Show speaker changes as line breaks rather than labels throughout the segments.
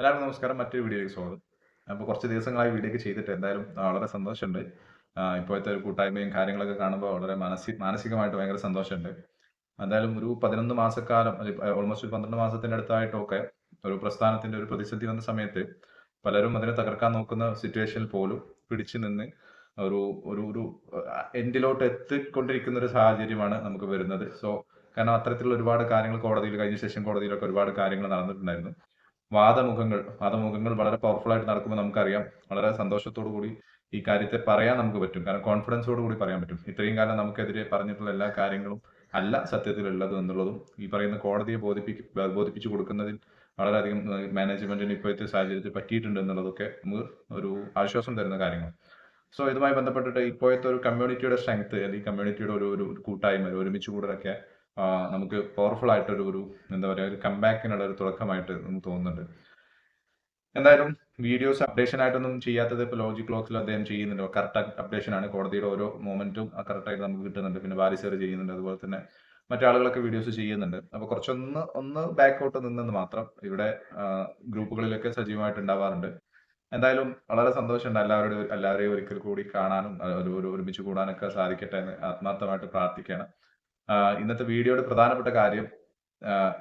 എല്ലാവർക്കും നമസ്കാരം. മറ്റൊരു വീഡിയോയിലേക്ക് സ്വാഗതം. അപ്പോൾ കുറച്ച് ദിവസങ്ങളായി വീഡിയോ ഒക്കെ ചെയ്തിട്ട് എന്തായാലും വളരെ സന്തോഷമുണ്ട്. ഇപ്പോഴത്തെ ഒരു കൂട്ടായ്മയും കാര്യങ്ങളൊക്കെ കാണുമ്പോൾ വളരെ മാനസി മാനസികമായിട്ട് ഭയങ്കര സന്തോഷമുണ്ട്. എന്തായാലും ഒരു പതിനൊന്ന് മാസക്കാലം ഓൾമോസ്റ്റ് ഒരു പന്ത്രണ്ട് മാസത്തിന്റെ അടുത്തായിട്ടൊക്കെ ഒരു പ്രസ്ഥാനത്തിന്റെ ഒരു പ്രതിസന്ധി വന്ന സമയത്ത് പലരും അതിനെ തകർക്കാൻ നോക്കുന്ന സിറ്റുവേഷനിൽ പോലും പിടിച്ചു നിന്ന് ഒരു ഒരു ഒരു എൻഡിലോട്ട് എത്തിക്കൊണ്ടിരിക്കുന്ന ഒരു സാഹചര്യമാണ് നമുക്ക് വരുന്നത്. സോ കാരണം അത്തരത്തിലുള്ള ഒരുപാട് കാര്യങ്ങൾ കോടതിയിൽ കഴിഞ്ഞ ശേഷം കോടതിയിലൊക്കെ ഒരുപാട് കാര്യങ്ങൾ നടന്നിട്ടുണ്ടായിരുന്നു. വാദമുഖങ്ങൾ വാദമുഖങ്ങൾ വളരെ പവർഫുൾ ആയിട്ട് നടക്കുമ്പോൾ നമുക്കറിയാം. വളരെ സന്തോഷത്തോടു കൂടി ഈ കാര്യത്തെ പറയാൻ നമുക്ക് പറ്റും. കാരണം കോൺഫിഡൻസോട് കൂടി പറയാൻ പറ്റും. ഇത്രയും കാലം നമുക്കെതിരെ പറഞ്ഞിട്ടുള്ള എല്ലാ കാര്യങ്ങളും അല്ല സത്യത്തിലുള്ളത് എന്നുള്ളതും ഈ പറയുന്ന കോടതിയെ ബോധിപ്പിക്ക ബോധിപ്പിച്ചു കൊടുക്കുന്നതിൽ വളരെയധികം മാനേജ്മെന്റിന് ഇപ്പോഴത്തെ സാഹചര്യത്തിൽ പറ്റിയിട്ടുണ്ട് എന്നുള്ളതൊക്കെ നമുക്ക് ഒരു ആശ്വാസം തരുന്ന കാര്യങ്ങൾ സോ ഇതുമായി ബന്ധപ്പെട്ടിട്ട് ഇപ്പോഴത്തെ ഒരു കമ്മ്യൂണിറ്റിയുടെ സ്ട്രെങ്ത് അല്ലെങ്കിൽ കമ്മ്യൂണിറ്റിയുടെ ഒരു ഒരു കൂട്ടായ്മ ഒരുമിച്ച് കൂടലൊക്കെ നമുക്ക് പവർഫുൾ ആയിട്ടൊരു ഒരു എന്താ പറയുക ഒരു കമ്പാക്കിനുള്ള ഒരു തുടക്കമായിട്ട് തോന്നുന്നുണ്ട്. എന്തായാലും വീഡിയോസ് അപ്ഡേഷൻ ആയിട്ടൊന്നും ചെയ്യാത്തത് ഇപ്പോൾ ലോജിക് ക്ലോക്സിൽ അദ്ദേഹം ചെയ്യുന്നുണ്ട്. കറക്റ്റ് അപ്ഡേഷൻ ആണ്. കോടതിയുടെ ഓരോ മൊമെന്റും കറക്റ്റ് ആയിട്ട് നമുക്ക് കിട്ടുന്നുണ്ട്. പിന്നെ ബാരിസർ ചെയ്യുന്നുണ്ട്. അതുപോലെ തന്നെ മറ്റാളുകളൊക്കെ വീഡിയോസ് ചെയ്യുന്നുണ്ട്. അപ്പോൾ കുറച്ചൊന്ന് ഒന്ന് ബാക്കൗട്ട് നിന്നെന്ന് മാത്രം ഇവിടെ ഗ്രൂപ്പുകളിലൊക്കെ സജീവമായിട്ട് ഉണ്ടാവാറുണ്ട്. എന്തായാലും വളരെ സന്തോഷമുണ്ട് എല്ലാവരോടും എല്ലാവരെയും ഒരിക്കൽ കൂടി കാണാനും ഒരു ഒരു ഒരുമിച്ച് കൂടാനൊക്കെ സാധിക്കട്ടെ എന്ന് ആത്മാർത്ഥമായിട്ട് പ്രാർത്ഥിക്കുകയാണ്. ഇന്നത്തെ വീഡിയോയുടെ പ്രധാനപ്പെട്ട കാര്യം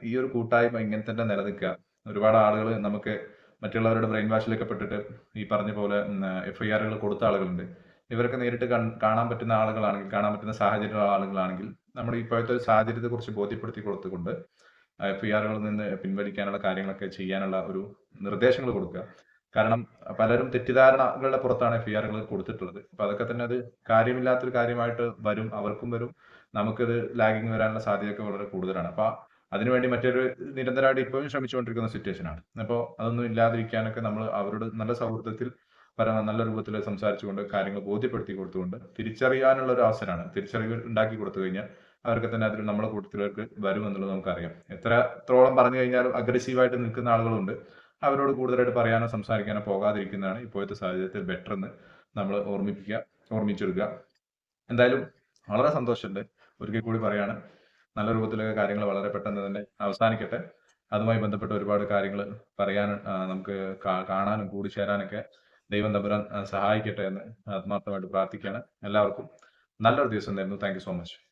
ഈ ഒരു കൂട്ടായ്മ ഇങ്ങനെ തന്നെ നിലനിൽക്കുക. ഒരുപാട് ആളുകൾ നമുക്ക് മറ്റുള്ളവരുടെ ബ്രെയിൻ വാഷിലൊക്കെ പെട്ടിട്ട് ഈ പറഞ്ഞ പോലെ എഫ് ഐ ആറുകൾ കൊടുത്ത ആളുകളുണ്ട്. ഇവരൊക്കെ നേരിട്ട് കാണാൻ പറ്റുന്ന ആളുകളാണെങ്കിൽ കാണാൻ പറ്റുന്ന സാഹചര്യമുള്ള ആളുകളാണെങ്കിൽ നമ്മൾ ഇപ്പോഴത്തെ ഒരു സാഹചര്യത്തെ കുറിച്ച് ബോധ്യപ്പെടുത്തി കൊടുത്തുകൊണ്ട് എഫ് ഐ ആറുകളിൽ നിന്ന് പിൻവലിക്കാനുള്ള കാര്യങ്ങളൊക്കെ ചെയ്യാനുള്ള ഒരു നിർദ്ദേശങ്ങൾ കൊടുക്കുക. കാരണം പലരും തെറ്റിദ്ധാരണകളുടെ പുറത്താണ് എഫ് ഐ ആറുകൾ കൊടുത്തിട്ടുള്ളത്. അപ്പൊ അതൊക്കെ തന്നെ അത് കാര്യമില്ലാത്തൊരു കാര്യമായിട്ട് വരും അവർക്കും വരും. നമുക്കിത് ലാഗിങ് വരാനുള്ള സാധ്യതയൊക്കെ വളരെ കൂടുതലാണ്. അപ്പൊ അതിനുവേണ്ടി മറ്റൊരു നിരന്തരമായിട്ട് ഇപ്പോഴും ശ്രമിച്ചുകൊണ്ടിരിക്കുന്ന സിറ്റുവേഷൻ ആണ്. അപ്പോൾ അതൊന്നും ഇല്ലാതിരിക്കാനൊക്കെ നമ്മൾ അവരോട് നല്ല സൗഹൃദത്തിൽ പറയുന്ന നല്ല രൂപത്തിൽ സംസാരിച്ചുകൊണ്ട് കാര്യങ്ങൾ ബോധ്യപ്പെടുത്തി കൊടുത്തുകൊണ്ട് തിരിച്ചറിയാനുള്ള ഒരു അവസരമാണ്. തിരിച്ചറിവ് ഉണ്ടാക്കി കൊടുത്തു കഴിഞ്ഞാൽ അവർക്ക് തന്നെ അതിൽ നമ്മളെ കൂട്ടത്തിലേക്ക് വരും എന്നുള്ളത് നമുക്കറിയാം. എത്ര എത്രോളം പറഞ്ഞു കഴിഞ്ഞാലും അഗ്രസീവായിട്ട് നിൽക്കുന്ന ആളുകളുണ്ട്. അവരോട് കൂടുതലായിട്ട് പറയാനോ സംസാരിക്കാനോ പോകാതിരിക്കുന്നതാണ് ഇപ്പോഴത്തെ സാഹചര്യത്തിൽ ബെറ്റർ എന്ന് നമ്മൾ ഓർമ്മിപ്പിക്കുക ഓർമ്മിച്ചെടുക്കുക. എന്തായാലും വളരെ സന്തോഷമുണ്ട്. ഒരിക്കൽ കൂടി പറയാണ്. നല്ല രൂപത്തിലൊക്കെ കാര്യങ്ങൾ വളരെ പെട്ടെന്ന് തന്നെ അവസാനിക്കട്ടെ. അതുമായി ബന്ധപ്പെട്ട ഒരുപാട് കാര്യങ്ങൾ പറയാൻ നമുക്ക് കാണാനും കാണാനും കൂടിച്ചേരാനൊക്കെ ദൈവം തമ്പുരാൻ സഹായിക്കട്ടെ എന്ന് ആത്മാർത്ഥമായിട്ട് പ്രാർത്ഥിക്കുകയാണ്. എല്ലാവർക്കും നല്ലൊരു ദിവസം തരുന്നു. Thank so much